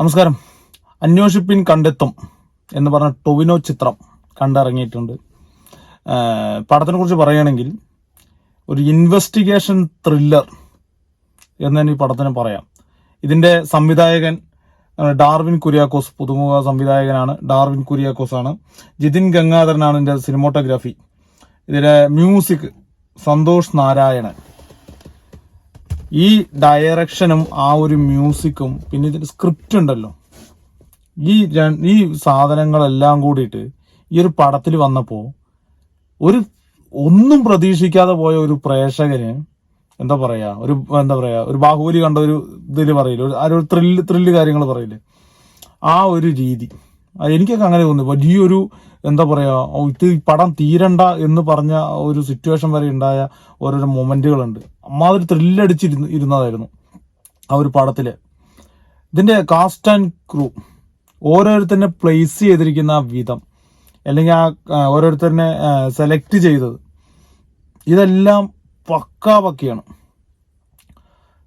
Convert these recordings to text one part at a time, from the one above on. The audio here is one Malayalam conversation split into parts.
നമസ്കാരം. അന്വേഷിപ്പിൻ കണ്ടെത്തും എന്ന് പറഞ്ഞ ടൊവിനോ ചിത്രം കണ്ടിറങ്ങിയിട്ടുണ്ട്. പടത്തിനെ കുറിച്ച് പറയുകയാണെങ്കിൽ ഒരു ഇൻവെസ്റ്റിഗേഷൻ ത്രില്ലർ എന്ന് തന്നെ ഈ പടത്തിന് പറയാം. ഇതിന്റെ സംവിധായകൻ ഡാർവിൻ കുര്യാക്കോസ് പുതുമുഖ സംവിധായകനാണ് ഡാർവിൻ കുര്യാക്കോസ് ആണ് ജിതിൻ ഗംഗാധരനാണ് ഇതിന്റെ സിനിമോട്ടോഗ്രാഫി ഇതിന്റെ മ്യൂസിക് സന്തോഷ് നാരായണൻ. ഈ ഡയറക്ഷനും ആ ഒരു മ്യൂസിക്കും പിന്നെ ഇതിന്റെ സ്ക്രിപ്റ്റ് ഉണ്ടല്ലോ. ഈ ഈ സാധനങ്ങളെല്ലാം കൂടിയിട്ട് ഈ ഒരു പടത്തിൽ വന്നപ്പോൾ ഒരു ഒന്നും പ്രതീക്ഷിക്കാതെ പോയ ഒരു പ്രേക്ഷകന് എന്താ പറയാ ഒരു എന്താ പറയാ ഒരു ബാഹുബലി കണ്ട ഒരു ഇതിൽ പറയില്ല ഒരു ആ ഒരു ത്രില്ല് ത്രില്ല് കാര്യങ്ങൾ പറയില്ലേ. ആ ഒരു രീതി. എനിക്കൊക്കെ അങ്ങനെ തോന്നി. വലിയൊരു എന്താ പറയുക ഇത് പടം തീരണ്ട എന്ന് പറഞ്ഞ ഒരു സിറ്റുവേഷൻ വരെ ഉണ്ടായ ഓരോരോ മൊമെന്റുകളുണ്ട്. അമ്മാതിരി ത്രില്ലടിച്ചിരുന്ന് ഇരുന്നതായിരുന്നു ആ ഒരു പടത്തിൽ. ഇതിന്റെ കാസ്റ്റ് ആൻഡ് ക്രൂ ഓരോരുത്തരെ പ്ലേസ് ചെയ്തിരിക്കുന്ന വിധം അല്ലെങ്കിൽ ആ ഓരോരുത്തരനെ ഓരോരുത്തരെ സെലക്ട് ചെയ്തത്. ഇതെല്ലാം പക്കാ പക്കയാണ്.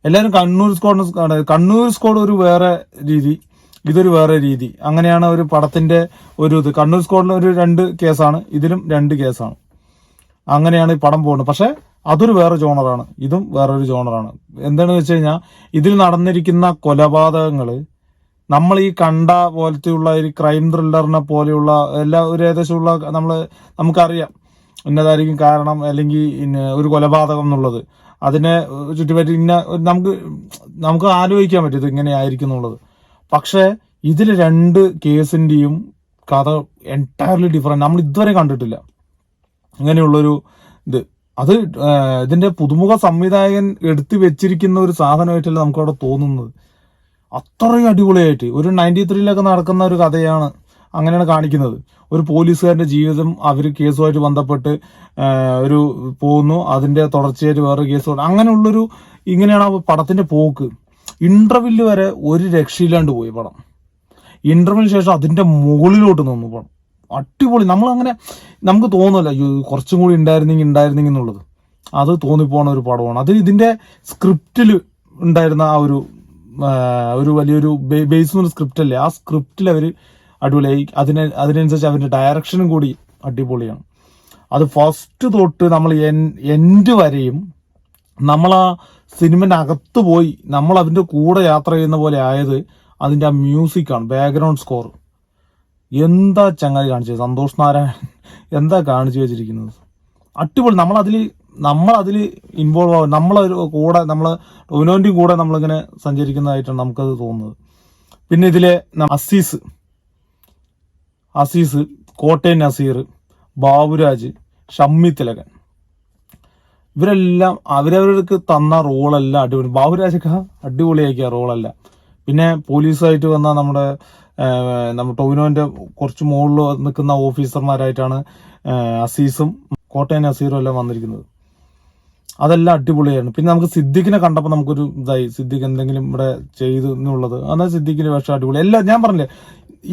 എല്ലാവരും കണ്ണൂർ സ്ക്വാഡ് കണ്ണൂർ സ്ക്വാഡ് ഒരു വേറെ രീതി. ഇതൊരു വേറെ രീതി. അങ്ങനെയാണ് ഒരു പടത്തിന്റെ ഒരു ഇത്. കണ്ണൂർ സ്കോഡിന് ഒരു രണ്ട് കേസാണ് ഇതിലും രണ്ട് കേസാണ്. അങ്ങനെയാണ് ഈ പടം പോകുന്നത്. പക്ഷെ അതൊരു വേറെ ജോണറാണ്. ഇതും വേറൊരു ജോണറാണ്. എന്താണെന്ന് വെച്ച് കഴിഞ്ഞാൽ ഇതിൽ നടന്നിരിക്കുന്ന കൊലപാതകങ്ങൾ നമ്മൾ ഈ കണ്ട പോലത്തെയുള്ള ഒരു ക്രൈം ത്രില്ലറിനെ പോലെയുള്ള എല്ലാ ഒരു ഏകദേശമുള്ള നമ്മൾ നമുക്കറിയാം. ഇന്നതായിരിക്കും കാരണം അല്ലെങ്കിൽ ഒരു കൊലപാതകം എന്നുള്ളത്. അതിനെ ചുറ്റിപ്പറ്റി ഇന്ന നമുക്ക് നമുക്ക് ആലോചിക്കാൻ പറ്റും ഇത് ഇങ്ങനെ ആയിരിക്കും എന്നുള്ളത്. പക്ഷേ ഇതിൽ രണ്ട് കേസിന്റെയും കഥ എന്റയർലി ഡിഫറെന്റ് നമ്മൾ ഇതുവരെ കണ്ടിട്ടില്ല. ഇങ്ങനെയുള്ളൊരു ഇത്. അത് ഇതിന്റെ പുതുമുഖ സംവിധായകൻ എടുത്തു വെച്ചിരിക്കുന്ന ഒരു സാധനമായിട്ടല്ല നമുക്കവിടെ തോന്നുന്നത്. അത്രയും അടിപൊളിയായിട്ട്. ഒരു നയന്റി ത്രീയിലൊക്കെ നടക്കുന്ന ഒരു കഥയാണ് അങ്ങനെയാണ് കാണിക്കുന്നത്. ഒരു പോലീസുകാരന്റെ ജീവിതം അവർ കേസുമായിട്ട് ബന്ധപ്പെട്ട് ഒരു പോകുന്നു. അതിന്റെ തുടർച്ചയായിട്ട് വേറെ കേസ് അങ്ങനെയുള്ളൊരു ഇങ്ങനെയാണ് ആ പടത്തിന്റെ പോക്ക്. ഇന്റർവെല്ല് വരെ ഒരു രക്ഷയില്ലാണ്ട് പോയി പടം. ഇന്റർവെല്ലിന് ശേഷം അതിന്റെ മുകളിലോട്ട് നിന്നു പടം. അടിപൊളി. നമ്മൾ അങ്ങനെ നമുക്ക് തോന്നുമല്ല കുറച്ചും കൂടി ഉണ്ടായിരുന്നെങ്കിൽ ഉണ്ടായിരുന്നെങ്കിൽ എന്നുള്ളത്. അത് തോന്നിപ്പോണ ഒരു പടമാണ്. അത് ഇതിന്റെ സ്ക്രിപ്റ്റിൽ ഉണ്ടായിരുന്ന ആ ഒരു ഒരു വലിയൊരു ബേസ് ഒരു സ്ക്രിപ്റ്റ് അല്ലേ? ആ സ്ക്രിപ്റ്റിൽ അവർ അടിപൊളിയായി. അതിന് അതിനനുസരിച്ച് അവരുടെ ഡയറക്ഷനും കൂടി അടിപൊളിയാണ്. അത് ഫസ്റ്റ് തൊട്ട് നമ്മൾ എൻഡ് വരെയും നമ്മൾ ആ സിനിമന്റെ അകത്ത് പോയി നമ്മൾ അതിന്റെ കൂടെ യാത്ര ചെയ്യുന്ന പോലെ ആയത് അതിന്റെ ആ മ്യൂസിക്കാണ് ബാക്ക്ഗ്രൗണ്ട് സ്കോർ എന്താ ചങ്ങാതി കാണിച്ചത്? സന്തോഷ് നാരായണൻ എന്താ കാണിച്ചു വെച്ചിരിക്കുന്നത്? അടിപൊളി. നമ്മളതിൽ നമ്മളതിൽ ഇൻവോൾവ് ആവും. നമ്മളൊരു കൂടെ നമ്മൾ ടൊവിനോന്റെയും കൂടെ നമ്മളിങ്ങനെ സഞ്ചരിക്കുന്നതായിട്ടാണ് നമുക്കത് തോന്നുന്നത്. പിന്നെ ഇതിലെ അസീസ്. അസീസ് കോട്ടയം നസീർ ബാബുരാജ് ഷമ്മി തിലകൻ. ഇവരെല്ലാം അവരവർക്ക് തന്ന റോളെല്ലാം അടിപൊളി. ബാബുരാജക്ക അടിപൊളിയാക്കിയ റോളല്ല. പിന്നെ പോലീസായിട്ട് വന്ന നമ്മുടെ നമ്മ നമ്മുടെ ടൊവിനോന്റെ കുറച്ച് മുകളിൽ നിൽക്കുന്ന ഓഫീസർമാരായിട്ടാണ് അസീസും കോട്ടയം നസീറും എല്ലാം വന്നിരിക്കുന്നത്. അതെല്ലാം അടിപൊളിയായിരുന്നു. പിന്നെ നമുക്ക് സിദ്ദിഖിനെ കണ്ടപ്പോൾ നമുക്കൊരു ഇതായി. സിദ്ദിഖ് എന്തെങ്കിലും ഇവിടെ ചെയ്തു എന്നുള്ളത്. എന്നാൽ സിദ്ദിഖിന്റെ വേഷം അടിപൊളി. എല്ലാം ഞാൻ പറഞ്ഞില്ലേ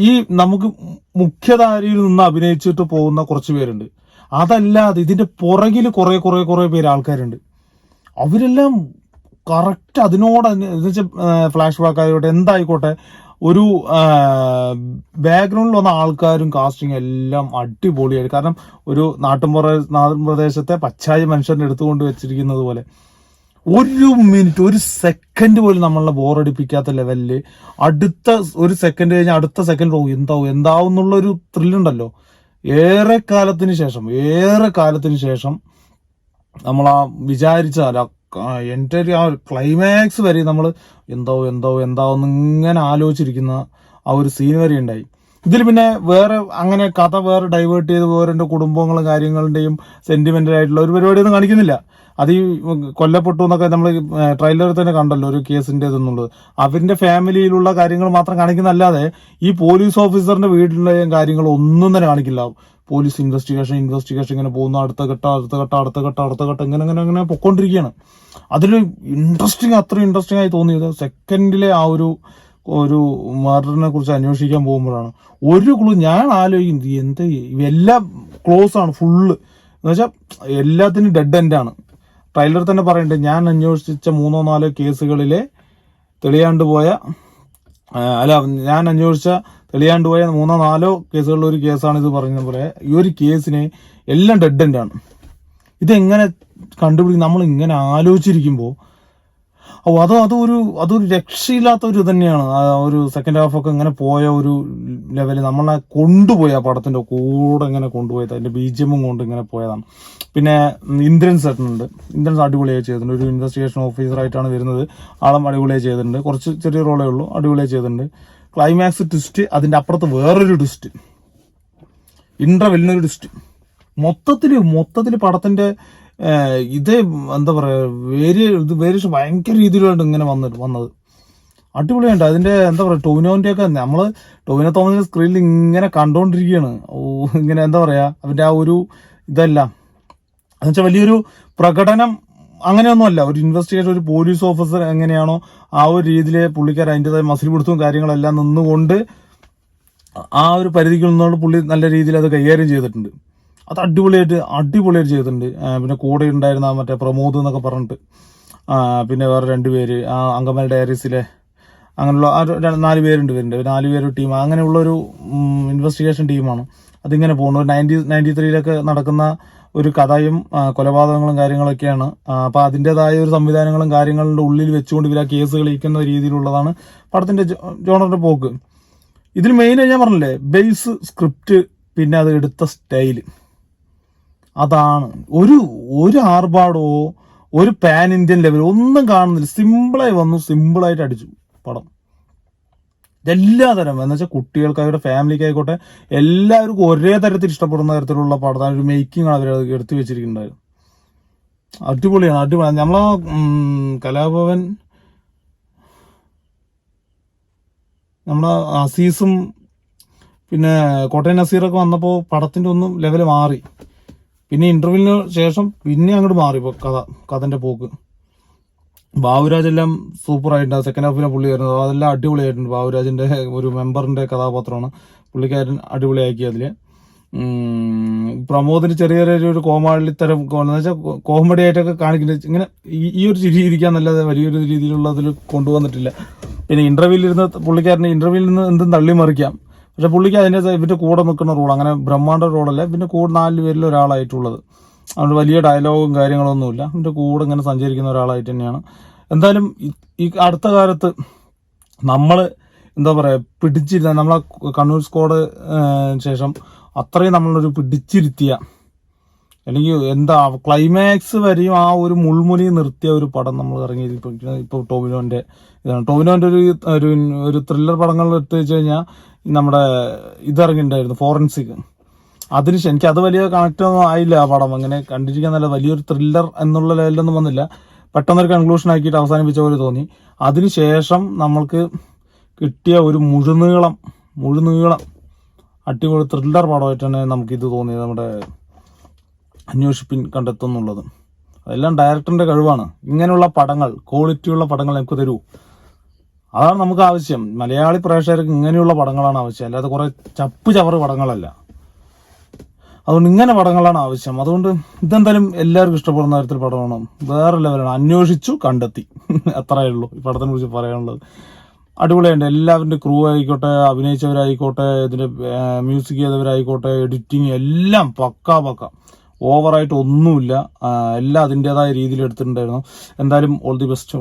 ഈ നമുക്ക് മുഖ്യധാരയിൽ നിന്ന് അഭിനയിച്ചിട്ട് പോകുന്ന കുറച്ച് പേരുണ്ട്. അതല്ലാതെ ഇതിന്റെ പുറകിൽ കുറേ കുറേ കുറേ പേര് ആൾക്കാരുണ്ട്. അവരെല്ലാം കറക്റ്റ് അതിനോട് ഫ്ലാഷ് ബാക്ക് ആയിക്കോട്ടെ എന്തായിക്കോട്ടെ ഒരു ബാക്ക്ഗ്രൗണ്ടിൽ വന്ന ആൾക്കാരും കാസ്റ്റിംഗ് എല്ലാം അടിപൊളിയായി കാരണം ഒരു നാട്ടുംപുറ നാടൻ പ്രദേശത്തെ പച്ചായ മനുഷ്യനെ എടുത്തുകൊണ്ട് വെച്ചിരിക്കുന്നത് പോലെ. ഒരു മിനിറ്റ് ഒരു സെക്കൻഡ് പോലും നമ്മളെ ബോറടിപ്പിക്കാത്ത ലെവലിൽ അടുത്ത ഒരു സെക്കൻഡ് കഴിഞ്ഞാൽ അടുത്ത സെക്കൻഡ് പോകും എന്താവും എന്താവും എന്നുള്ളൊരു ത്രില്ലുണ്ടല്ലോ ഏറെ കാലത്തിന് ശേഷം ഏറെ കാലത്തിന് ശേഷം നമ്മൾ ആ വിചാരിച്ചാൽ എന്റെ ആ ക്ലൈമാക്സ് വരെ നമ്മൾ എന്തോ എന്തോ എന്താവെന്ന് ഇങ്ങനെ ആലോചിച്ചിരിക്കുന്ന ആ ഒരു സീൻ വരെ ഉണ്ടായി. ഇതിൽ പിന്നെ വേറെ അങ്ങനെ കഥ വേറെ ഡൈവേർട്ട് ചെയ്ത് വേറെ കുടുംബങ്ങളും കാര്യങ്ങളുടെയും സെന്റിമെന്റൽ ആയിട്ടുള്ള ഒരു പരിപാടിയൊന്നും കാണിക്കുന്നില്ല. അത് ഈ കൊല്ലപ്പെട്ടു എന്നൊക്കെ നമ്മൾ ട്രെയിലറിൽ തന്നെ കണ്ടല്ലോ ഒരു കേസിന്റെ ഇതെന്നുള്ളത് അവരുടെ ഫാമിലിയിലുള്ള കാര്യങ്ങൾ മാത്രം കാണിക്കുന്നല്ലാതെ ഈ പോലീസ് ഓഫീസറിന്റെ വീട്ടിലെ കാര്യങ്ങൾ ഒന്നും തന്നെ കാണിക്കില്ല. പോലീസ് ഇൻവെസ്റ്റിഗേഷൻ ഇൻവെസ്റ്റിഗേഷൻ ഇങ്ങനെ പോകുന്ന അടുത്ത ഘട്ടം അടുത്ത ഘട്ടം അടുത്ത ഘട്ടം അടുത്ത ഘട്ടം ഇങ്ങനെ ഇങ്ങനെ ഇങ്ങനെ പൊക്കോണ്ടിരിക്കുകയാണ് അതിൽ ഇൻട്രസ്റ്റിംഗ് അത്ര ഇൻട്രസ്റ്റിംഗ് ആയി തോന്നിയത് സെക്കൻഡിലെ ആ ഒരു ഒരു മർഡറിനെ കുറിച്ച് അന്വേഷിക്കാൻ പോകുമ്പോഴാണ്. ഒരു ക്ലൂ ഞാൻ ആലോചിക്കുന്നത് എന്ത് ഇവെല്ലാം ക്ലോസ് ആണ് ഫുള്ള് എന്ന് വെച്ചാൽ എല്ലാത്തിനും ഡെഡ് എൻഡ് ആണ്. ട്രെയിലർ തന്നെ പറയുന്നുണ്ട് ഞാൻ അന്വേഷിച്ച മൂന്നോ നാലോ കേസുകളിലെ തെളിയാണ്ട് പോയ അല്ല ഞാൻ അന്വേഷിച്ച തെളിയാണ്ട് പോയ മൂന്നോ നാലോ കേസുകളിൽ ഒരു കേസാണ് ഇത് പറഞ്ഞ പോലെ. ഈ ഒരു കേസിന് എല്ലാം ഡെഡ് എൻഡ് ആണ്. ഇതെങ്ങനെ കണ്ടുപിടിക്കും നമ്മൾ ഇങ്ങനെ ആലോചിച്ചിരിക്കുമ്പോൾ ഓ അത് അതൊരു അതൊരു രക്ഷയില്ലാത്ത ഒരു തന്നെയാണ് ആ ഒരു സെക്കൻഡ് ഹാഫ് ഒക്കെ ഇങ്ങനെ പോയ ഒരു ലെവൽ നമ്മളെ കൊണ്ടുപോയ ആ പടത്തിന്റെ കൂടെ ഇങ്ങനെ കൊണ്ടുപോയത്. അതിന്റെ ബീജിയമും കൊണ്ട് ഇങ്ങനെ പോയതാണ്. പിന്നെ ഇന്ദ്രൻസ് ഉണ്ട് ഇന്ദ്രൻസ് അടിപൊളിയായി ചെയ്തിട്ടുണ്ട്. ഒരു ഇൻവെസ്റ്റിഗേഷൻ ഓഫീസറായിട്ടാണ് വരുന്നത്. ആളും അടിപൊളിയായി ചെയ്തിട്ടുണ്ട്. കുറച്ച് ചെറിയ റോളേ ഉള്ളൂ. അടിപൊളിയായി ചെയ്തിട്ടുണ്ട്. ക്ലൈമാക്സ് ട്വിസ്റ്റ് അതിന്റെ അപ്പുറത്ത് വേറൊരു ട്വിസ്റ്റ് ഇന്റർവെല്ലിനൊരു ട്വിസ്റ്റ് മൊത്തത്തിൽ മൊത്തത്തിൽ പടത്തിന്റെ ഇത് എന്താ പറയുക വേരി ഇത് വേരിയേഷൻ ഭയങ്കര രീതിയിലാണ് ഇങ്ങനെ വന്നിട്ട് വന്നത്. അടിപൊളിയുണ്ട് അതിന്റെ എന്താ പറയുക ടോവിനോന്റെ ഒക്കെ നമ്മൾ ടോവിനോ തോമസിന്റെ സ്ക്രീനിൽ ഇങ്ങനെ കണ്ടോണ്ടിരിക്കുകയാണ് ഓ ഇങ്ങനെ എന്താ പറയാ അവന്റെ ആ ഒരു ഇതല്ല. എന്നുവെച്ചാൽ വലിയൊരു പ്രകടനം അങ്ങനെയൊന്നുമല്ല. ഒരു ഇൻവെസ്റ്റിഗേഷൻ ഒരു പോലീസ് ഓഫീസർ എങ്ങനെയാണോ ആ ഒരു രീതിയിൽ പുള്ളിക്കാർ അതിന്റെതായ മസിൽ പിടുത്തവും കാര്യങ്ങളെല്ലാം നിന്നുകൊണ്ട് ആ ഒരു പരിധിക്ക് നിന്നുകൊണ്ട് പുള്ളി നല്ല രീതിയിൽ അത് കൈകാര്യം ചെയ്തിട്ടുണ്ട്. അത് അടിപൊളിയായിട്ട് അടിപൊളിയായിട്ട് ചെയ്തിട്ടുണ്ട്. പിന്നെ കൂടെ ഉണ്ടായിരുന്ന മറ്റേ പ്രമോദ് എന്നൊക്കെ പറഞ്ഞിട്ട്. പിന്നെ വേറെ രണ്ടുപേര് ആ അങ്കമാലി ഡയറീസിലെ അങ്ങനെയുള്ള ആ നാല് പേരുണ്ട് വരുന്നുണ്ട് നാല് പേര് ടീം. അങ്ങനെയുള്ള ഒരു ഇൻവെസ്റ്റിഗേഷൻ ടീമാണ് അതിങ്ങനെ പോകുന്നു. നയന്റി നയന്റി ത്രീയിലൊക്കെ നടക്കുന്ന ഒരു കഥയും കൊലപാതകങ്ങളും കാര്യങ്ങളൊക്കെയാണ്. അപ്പോൾ അപ്പൊ അതിന്റെതായ ഒരു സംവിധാനങ്ങളും കാര്യങ്ങളുടെ ഉള്ളിൽ വെച്ചുകൊണ്ട് ഇവർ ആ കേസ് കളിക്കുന്ന രീതിയിലുള്ളതാണ് പടത്തിന്റെ ജോണറിന്റെ പോക്ക്. ഇതിൽ മെയിനായി ഞാൻ പറഞ്ഞില്ലേ ബേസ് സ്ക്രിപ്റ്റ് പിന്നെ അത് എടുത്ത സ്റ്റൈൽ. അതാണ്. ഒരു ഒരു ആർഭാടോ ഒരു പാൻ ഇന്ത്യൻ ലെവൽ ഒന്നും കാണുന്നില്ല. സിമ്പിളായി വന്നു സിമ്പിളായിട്ട് അടിച്ചു പടം. എല്ലാ തരം എന്ന് വെച്ചാൽ കുട്ടികൾക്കായിക്കോട്ടെ ഫാമിലിക്ക് ആയിക്കോട്ടെ എല്ലാവർക്കും ഒരേ തരത്തിൽ ഇഷ്ടപ്പെടുന്ന തരത്തിലുള്ള പടം ഒരു മേക്കിംഗ് അവർ എടുത്തു വെച്ചിരിക്കുന്നുണ്ടായിരുന്നു അടിപൊളിയാണ് അടിപൊളി. നമ്മളെ കലാഭവൻ നമ്മളെ അസീസും പിന്നെ കോട്ടയം നസീറൊക്കെ വന്നപ്പോൾ പടത്തിന്റെ ഒന്നും ലെവൽ മാറി. പിന്നെ ഇന്റർവ്യൂവിന് ശേഷം പിന്നെ അങ്ങോട്ട് മാറി ഇപ്പൊ കഥ കഥന്റെ പോക്ക്. ബാബുരാജ് എല്ലാം സൂപ്പർ ആയിട്ടുണ്ട് സെക്കൻഡ് ഹാഫിലെ പുള്ളി വരുന്നത്. അതെല്ലാം അടിപൊളിയായിട്ടുണ്ട്. ബാബുരാജിന്റെ ഒരു മെമ്പറിന്റെ കഥാപാത്രമാണ്. പുള്ളിക്കാരൻ അടിപൊളിയാക്കി അതിൽ. പ്രമോദിന് ചെറിയ ചെറിയൊരു കോമാളിത്തരം എന്ന് വെച്ചാൽ കോമഡി ആയിട്ടൊക്കെ കാണിക്കുന്നത് ഇങ്ങനെ ഈ- ഒരു ചിരി നല്ലത് വലിയൊരു രീതിയിലുള്ള അതിൽ കൊണ്ടുവന്നിട്ടില്ല. പിന്നെ ഇന്റർവ്യൂവിൽ ഇരുന്ന് പുള്ളിക്കാരന് ഇന്റർവ്യൂവിൽ നിന്ന് എന്തും തള്ളി മറിക്കാം പക്ഷെ പുള്ളിക്ക് അതിന്റെ ഇവന്റെ കൂടെ നിൽക്കുന്ന റോൾ അങ്ങനെ ബ്രഹ്മാണ്ട റോളല്ല പിന്നെ കൂടെ നാല് പേരിൽ ഒരാളായിട്ടുള്ളത്. അതുകൊണ്ട് വലിയ ഡയലോഗും കാര്യങ്ങളൊന്നുമില്ല. ഇവന്റെ കൂടെ ഇങ്ങനെ സഞ്ചരിക്കുന്ന ഒരാളായിട്ട് തന്നെയാണ്. എന്തായാലും ഈ- അടുത്ത കാലത്ത് നമ്മൾ എന്താ പറയുക പിടിച്ചിരുന്ന നമ്മളെ കണ്ണൂർ സ്ക്വാഡ് ശേഷം അത്രയും നമ്മളൊരു പിടിച്ചിരുത്തിയ അല്ലെങ്കിൽ എന്താ ക്ലൈമാക്സ് വരെയും ആ ഒരു മുൾമുനി നിർത്തിയ ഒരു പടം നമ്മൾ ഇറങ്ങി ഇപ്പോൾ ഇപ്പൊ ടോവിനോന്റെ ഇതാണ്. ടോമിനോന്റെ ഒരു ഒരു ത്രില്ലർ പടങ്ങൾ എടുത്തു വെച്ച് കഴിഞ്ഞാൽ നമ്മുടെ ഇതിറങ്ങിണ്ടായിരുന്നു ഫോറൻസിക്. അതിന് എനിക്ക് അത് വലിയ കണക്റ്റ് ഒന്നും ആയില്ല ആ പടം. അങ്ങനെ കണ്ടിരിക്കാൻ നല്ല വലിയൊരു ത്രില്ലർ എന്നുള്ള ലെവലൊന്നും വന്നില്ല. പെട്ടെന്നൊരു കൺക്ലൂഷൻ ആക്കിയിട്ട് അവസാനിപ്പിച്ച പോലെ തോന്നി. അതിനുശേഷം നമ്മൾക്ക് കിട്ടിയ ഒരു മുഴുനീളം മുഴുനീളം അടിപൊളി ത്രില്ലർ പടമായിട്ടാണ് നമുക്കിത് തോന്നിയത് നമ്മുടെ അന്വേഷിപ്പിൻ കണ്ടെത്തുന്നുള്ളത്. അതെല്ലാം ഡയറക്ടറിന്റെ കഴിവാണ്. ഇങ്ങനെയുള്ള പടങ്ങൾ ക്വാളിറ്റിയുള്ള പടങ്ങൾ നമുക്ക് തരൂ. അതാണ് നമുക്ക് ആവശ്യം. മലയാളി പ്രേക്ഷകർക്ക് ഇങ്ങനെയുള്ള പടങ്ങളാണ് ആവശ്യം. അല്ലാതെ കുറെ ചപ്പ് ചവറ് പടങ്ങളല്ല. അതുകൊണ്ട് ഇങ്ങനെ പടങ്ങളാണ് ആവശ്യം. അതുകൊണ്ട് ഇതെന്തായാലും എല്ലാവർക്കും ഇഷ്ടപ്പെടുന്ന തരത്തിൽ പടമാണ് വേറെ ലെവലാണ്. അന്വേഷിച്ചു കണ്ടെത്തി. അത്രയേ ഉള്ളൂ ഈ പടത്തിനെ കുറിച്ച് പറയാനുള്ളത്. അടിപൊളിയുണ്ട് എല്ലാവരുടെ ക്രൂ ആയിക്കോട്ടെ അഭിനയിച്ചവരായിക്കോട്ടെ ഇതിന്റെ മ്യൂസിക് ചെയ്തവരായിക്കോട്ടെ എഡിറ്റിംഗ് എല്ലാം പക്ക പക്ക. ഓവറായിട്ട് ഒന്നുമില്ല. എല്ലാം അതിന്റെതായ രീതിയിൽ എടുത്തിട്ടുണ്ടായിരുന്നു. എന്തായാലും ഓൾ ദി ബെസ്റ്റ്